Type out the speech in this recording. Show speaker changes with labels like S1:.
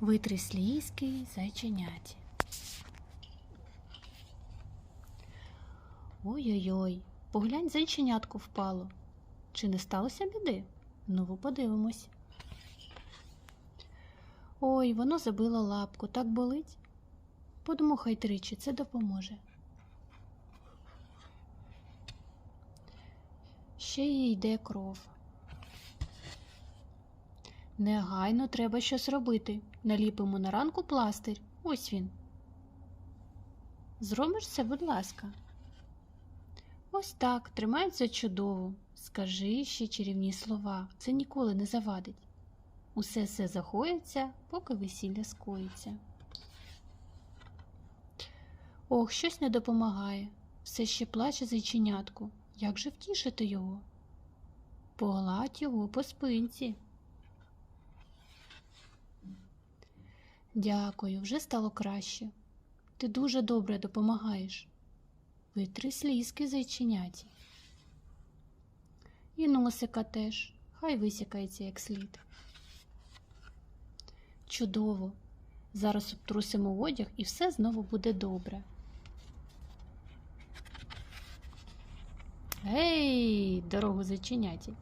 S1: Витри слізки зайченяті. Ой-ой-ой, поглянь, зайченятко впало. Чи не сталося біди? Ну, подивимось. Ой, воно забило лапку, так болить. Подмухай тричі, це допоможе. Ще й йде кров. Негайно треба щось робити. Наліпимо на ранку пластир. Ось він. Зробиш це, будь ласка. Ось так, тримається чудово. Скажи ще чарівні слова. Це ніколи не завадить. Усе все захоїться, поки весілля скоїться. Ох, щось не допомагає. Все ще плаче зайченятко. Як же втішити його? Погладь його по спинці. Дякую, вже стало краще. Ти дуже добре допомагаєш. Витри слізки зайченяті. І носика теж, хай висякається як слід. Чудово. Зараз обтрусимо одяг і все знову буде добре. Гей, дорогу зайченяті!